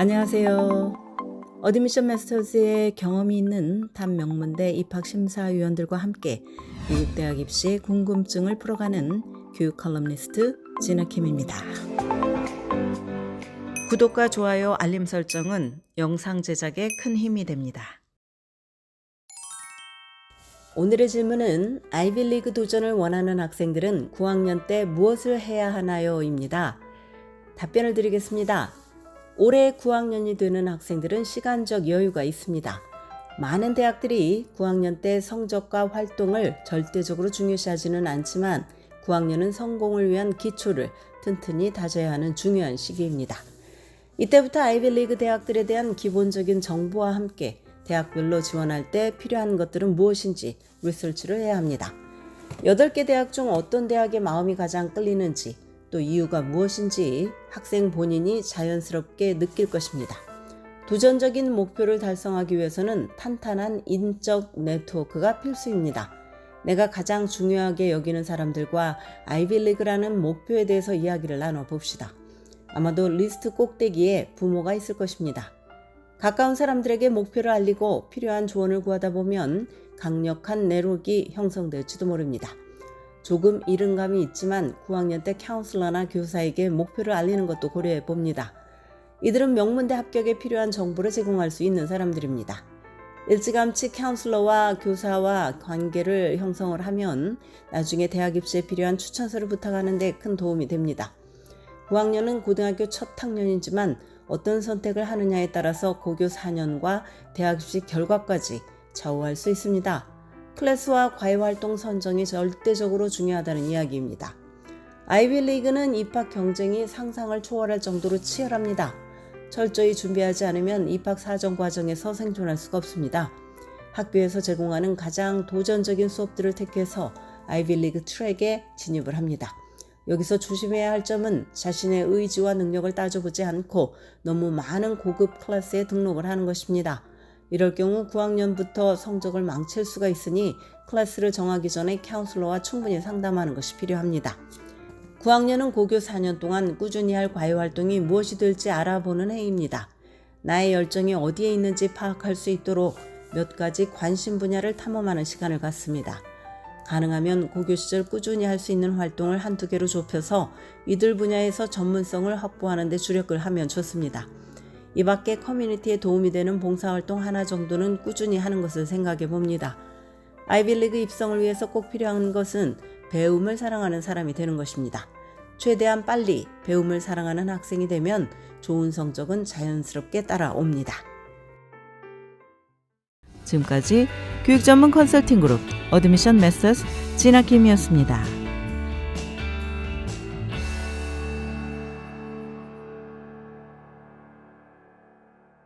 안녕하세요. 어드미션 마스터즈의 경험이 있는 단 명문대 입학 심사위원들과 함께 미국 대학 입시 궁금증을 풀어가는 교육 컬럼니스트 진아킴입니다. 구독과 좋아요, 알림 설정은 영상 제작에 큰 힘이 됩니다. 오늘의 질문은 아이빌리그 도전을 원하는 학생들은 9학년 때 무엇을 해야 하나요?입니다. 답변을 드리겠습니다. 올해 9학년이 되는 학생들은 시간적 여유가 있습니다. 많은 대학들이 9학년 때 성적과 활동을 절대적으로 중요시하지는 않지만 9학년은 성공을 위한 기초를 튼튼히 다져야 하는 중요한 시기입니다. 이때부터 아이빌리그 대학들에 대한 기본적인 정보와 함께 대학별로 지원할 때 필요한 것들은 무엇인지 리서치를 해야 합니다. 8개 대학 중 어떤 대학의 마음이 가장 끌리는지 또 이유가 무엇인지 학생 본인이 자연스럽게 느낄 것입니다. 도전적인 목표를 달성하기 위해서는 탄탄한 인적 네트워크가 필수입니다. 내가 가장 중요하게 여기는 사람들과 아이빌리그라는 목표에 대해서 이야기를 나눠봅시다. 아마도 리스트 꼭대기에 부모가 있을 것입니다. 가까운 사람들에게 목표를 알리고 필요한 조언을 구하다 보면 강력한 내록이 형성될지도 모릅니다. 조금 이른 감이 있지만 9학년 때 카운슬러나 교사에게 목표를 알리는 것도 고려해 봅니다. 이들은 명문대 합격에 필요한 정보를 제공할 수 있는 사람들입니다. 일찌감치 카운슬러와 교사와 관계를 형성을 하면 나중에 대학 입시에 필요한 추천서를 부탁하는 데 큰 도움이 됩니다. 9학년은 고등학교 첫 학년이지만 어떤 선택을 하느냐에 따라서 고교 4년과 대학 입시 결과까지 좌우할 수 있습니다. 클래스와 과외활동 선정이 절대적으로 중요하다는 이야기입니다. 아이빌리그는 입학 경쟁이 상상을 초월할 정도로 치열합니다. 철저히 준비하지 않으면 입학 사정 과정에서 생존할 수가 없습니다. 학교에서 제공하는 가장 도전적인 수업들을 택해서 아이빌리그 트랙에 진입을 합니다. 여기서 조심해야 할 점은 자신의 의지와 능력을 따져보지 않고 너무 많은 고급 클래스에 등록을 하는 것입니다. 이럴 경우 9학년부터 성적을 망칠 수가 있으니 클래스를 정하기 전에 카운슬러와 충분히 상담하는 것이 필요합니다. 9학년은 고교 4년 동안 꾸준히 할 과외 활동이 무엇이 될지 알아보는 해입니다. 나의 열정이 어디에 있는지 파악할 수 있도록 몇 가지 관심 분야를 탐험하는 시간을 갖습니다. 가능하면 고교 시절 꾸준히 할 수 있는 활동을 한두 개로 좁혀서 이들 분야에서 전문성을 확보하는 데 주력을 하면 좋습니다. 이 밖에 커뮤니티에 도움이 되는 봉사활동 하나 정도는 꾸준히 하는 것을 생각해 봅니다. 아이빌리그 입성을 위해서 꼭 필요한 것은 배움을 사랑하는 사람이 되는 것입니다. 최대한 빨리 배움을 사랑하는 학생이 되면 좋은 성적은 자연스럽게 따라옵니다. 지금까지 교육 전문 컨설팅 그룹 어드미션 메서스 진아킴이었습니다.